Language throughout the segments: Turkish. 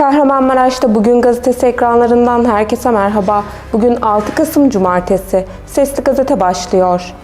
Kahramanmaraş'ta Bugün Gazetesi ekranlarından herkese merhaba. Bugün 6 Kasım Cumartesi. Sesli Gazete başlıyor.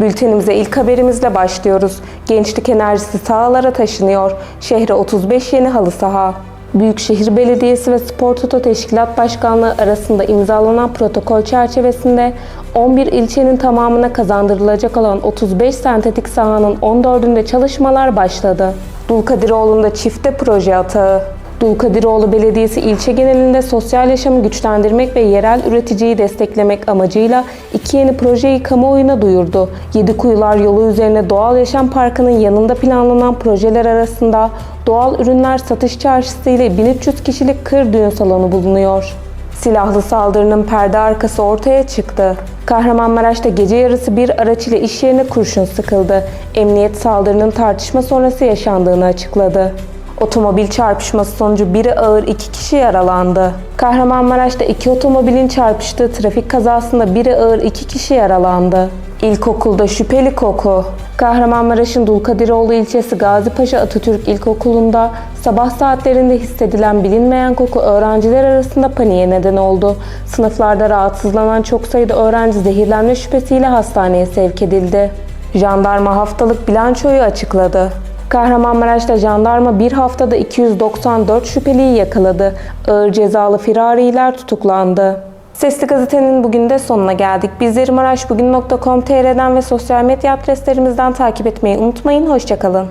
Bültenimize ilk haberimizle başlıyoruz. Gençlik enerjisi sahalara taşınıyor. Şehre 35 yeni halı saha. Büyükşehir Belediyesi ve Spor Toto Teşkilat Başkanlığı arasında imzalanan protokol çerçevesinde 11 ilçenin tamamına kazandırılacak olan 35 sentetik sahanın 14'ünde çalışmalar başladı. Dulkadiroğlu'nda çifte proje atağı. Dulkadiroğlu Belediyesi ilçe genelinde sosyal yaşamı güçlendirmek ve yerel üreticiyi desteklemek amacıyla iki yeni projeyi kamuoyuna duyurdu. Yedikuyular yolu üzerine Doğal Yaşam Parkı'nın yanında planlanan projeler arasında doğal ürünler satış çarşısı ile 1300 kişilik kır düğün salonu bulunuyor. Silahlı saldırının perde arkası ortaya çıktı. Kahramanmaraş'ta gece yarısı bir araç ile iş yerine kurşun sıkıldı. Emniyet saldırının tartışma sonrası yaşandığını açıkladı. Otomobil çarpışması sonucu biri ağır iki kişi yaralandı. Kahramanmaraş'ta iki otomobilin çarpıştığı trafik kazasında biri ağır iki kişi yaralandı. İlkokulda şüpheli koku. Kahramanmaraş'ın Dulkadiroğlu ilçesi Gazipaşa Atatürk İlkokulu'nda sabah saatlerinde hissedilen bilinmeyen koku öğrenciler arasında paniğe neden oldu. Sınıflarda rahatsızlanan çok sayıda öğrenci zehirlenme şüphesiyle hastaneye sevk edildi. Jandarma haftalık bilançoyu açıkladı. Kahramanmaraş'ta jandarma bir haftada 294 şüpheliyi yakaladı. Ağır cezalı firariler tutuklandı. Sesli Gazete'nin bugün de sonuna geldik. Bizleri maraşbugün.com.tr'den ve sosyal medya adreslerimizden takip etmeyi unutmayın. Hoşçakalın.